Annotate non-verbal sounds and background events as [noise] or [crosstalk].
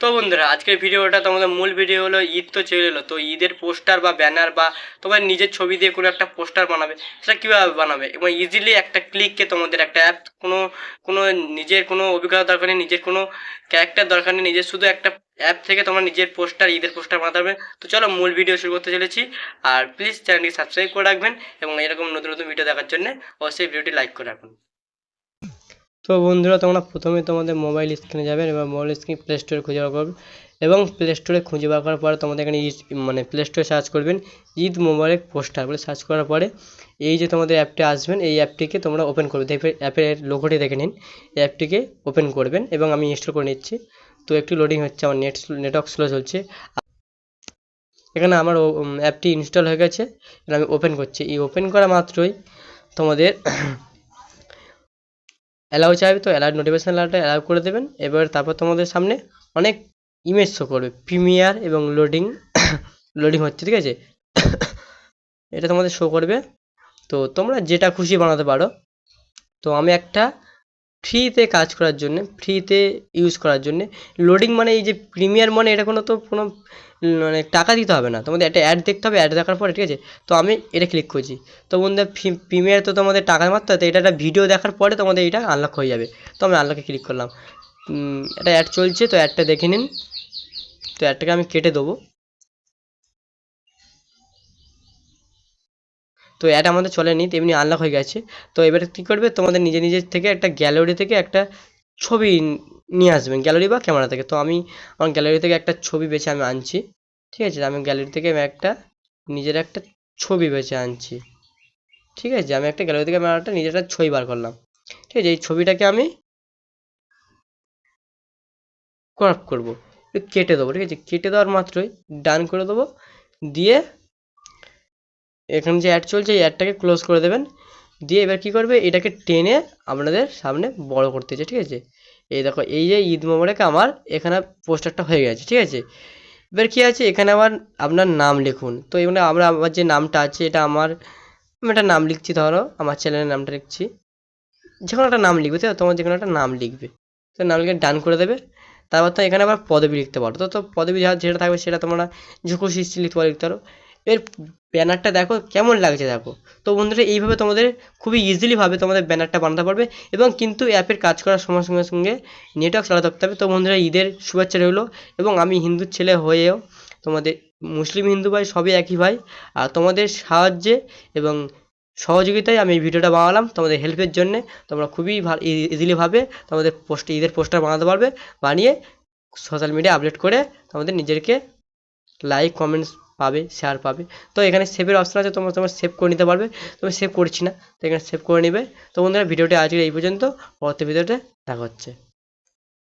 তো বন্ধুরা, আজকের ভিডিওটা তোমাদের মূল ভিডিও হলো ঈদ তো চলে এলো, তো ঈদের পোস্টার বা ব্যানার বা তোমার নিজের ছবি দিয়ে কোনো একটা পোস্টার বানাবে, সেটা কীভাবে বানাবে? এবং ইজিলি একটা ক্লিককে তোমাদের একটা অ্যাপ কোনো কোনো নিজের কোনো অভিজ্ঞতা দরকার নেই, নিজের কোনো ক্যারেক্টার দরকার নেই, নিজের শুধু একটা অ্যাপ থেকে তোমার নিজের পোস্টার ঈদের পোস্টার বানাতে তো চলো মূল ভিডিও শুরু করতে চলেছি, আর প্লিজ চ্যানেলটি সাবস্ক্রাইব করে রাখবেন, এবং এরকম নতুন নতুন ভিডিও দেখার জন্য অবশ্যই ভিডিওটি লাইক করে রাখুন। তো বন্ধুরা, তোমরা প্রথমে তোমাদের মোবাইল স্ক্রিনে যাবেন এবং মোবাইল স্ক্রিন প্লে স্টোরে খুঁজে বার করবে এবং প্লে স্টোরে খুঁজে বার করার পরে তোমাদের এখানে ইস- মানে প্লে স্টোরে সার্চ করবেন ঈদ মোবাইল পোস্টার বলে সার্চ করার পরে এই যে তোমাদের অ্যাপটি আসবেন, এই অ্যাপটিকে তোমরা ওপেন করবে। দেখবে অ্যাপের লোগোটি দেখে নিন। এই অ্যাপটিকে ওপেন করবেন এবং আমি ইনস্টল করে নিচ্ছি। তো একটু লোডিং হচ্ছে, আমার নেট নেটওয়ার্ক স্লো চলছে। এখানে আমার অ্যাপটি ইনস্টল হয়ে গেছে। আমি ওপেন করছি। এই ওপেন করা মাত্রই তোমাদের অ্যালাউ চাইবে তো অ্যালাউ নোটিফিকেশান অ্যালাউটা অ্যালাউ করে দেবেন। এবার তারপর তোমাদের সামনে অনেক ইমেজ শো করবে প্রিমিয়ার এবং লোডিং লোডিং হচ্ছে, ঠিক আছে? [coughs] এটা তোমাদের শো করবে। তো তোমরা যেটা খুশি বানাতে পারো। তো আমি একটা ফ্রিতে কাজ করার জন্য ফ্রিতে ইউজ করার জন্য। লোডিং মানে এই যে প্রিমিয়ার মানে এটা কোনো তো কোনো মানে টাকা দিতে হবে না। তোমাদের একটা অ্যাড দেখতে হবে অ্যাড দেখার পরে, ঠিক আছে? তো আমি এটা ক্লিক করছি। তো বন্ধু প্রিমিয়ার তো তোমাদের টাকা মারতে হয় তো এটা একটা ভিডিও দেখার পরে তোমাদের এটা আনলক হয়ে যাবে। তো আমি আনলকে ক্লিক করলাম। এটা অ্যাড চলছে, তো অ্যাডটা দেখে নিন। তো অ্যাডটাকে আমি কেটে দেবো। তো অ্যাড আমাদের চলেনি, তেমনি আনলক হয়ে গেছে। তো এবারে কী করবে? তোমাদের নিজে নিজের থেকে একটা গ্যালারি থেকে একটা ছবি নিয়ে আসবেন গ্যালারি বা ক্যামেরা থেকে। তো আমি, আমার গ্যালারি থেকে একটা ছবি বেছে আমি আনছি, ঠিক আছে? আমি গ্যালারি থেকে আমি একটা, নিজের একটা ছবি বেছে আনছি, ঠিক আছে? আমি একটা গ্যালারি থেকে আমার একটা নিজের একটা ছবি বার করলাম, ঠিক আছে? এই ছবিটাকে আমি ক্রপ করব, কেটে দেবো, ঠিক আছে? কেটে দেওয়ার মাত্রই ডান করে দেবো, দিয়ে এখানে যে অ্যাড চলছে, এই অ্যাডটাকে ক্লোজ করে দেবেন। দিয়ে এবার কি করবে? এটাকে টেনে আপনাদের সামনে বড় করতে চাই ঠিক আছে? এই দেখো, এই যে ঈদ মোবারক আমার এখানে পোস্টারটা হয়ে গেছে, ঠিক আছে? এবার কি আছে? এখানে আবার আপনার নাম লিখুন। তো এখানে আমরা আমার যে নামটা আছে, এটা আমার আমি একটা নাম লিখছি, ধরো, আমার চ্যানেলের নামটা লিখছি। যে কোনো একটা নাম লিখবে তো? তোমার যে কোনো একটা নাম লিখবে। তো নাম লিখে ডান করে দেবে। তারপর তো এখানে আবার পদবি লিখতে পারো। তো তো পদবি যেটা থাকবে, সেটা তোমরা যে খুশি লিখতে পারো লিখতে পারো। এর ব্যানারটা দেখো কেমন লাগছে দেখো। তো বন্ধুরা, এইভাবে তোমাদের খুবই ইজিলি ভাবে তোমাদের ব্যানারটা বানাতে পারবে এবং কিন্তু অ্যাপের কাজ করার সময় সঙ্গে সঙ্গে নেটওয়ার্ক চালাতে থাকতে হবে তো বন্ধুরা, ঈদের শুভেচ্ছা রইল এবং আমি হিন্দুর ছেলে হয়েও তোমাদের মুসলিম হিন্দু ভাই সবই একই ভাই। আর তোমাদের সাহায্যে এবং সহযোগিতায় আমি এই ভিডিওটা বানালাম তোমাদের হেল্পের জন্যে। তোমরা খুবই ভালো ইজিলি ভাবে তোমাদের পোস্ট ঈদের পোস্টার বানাতে পারবে। বানিয়ে সোশ্যাল মিডিয়া আপলোড করে তোমাদের নিজেকে লাইক কমেন্টস পাবে শেয়ার পাবে। তো এখানে সেভের অপশন আছে, তোমরা তোমরা সেভ করে নিতে পারবে। তুমি সেভ করছি না, তো এখানে সেভ করে নেবে। তো বন্ধুরা, ভিডিওটি আজকে এই পর্যন্ত। পরবর্তী ভিডিওতে দেখা হচ্ছে।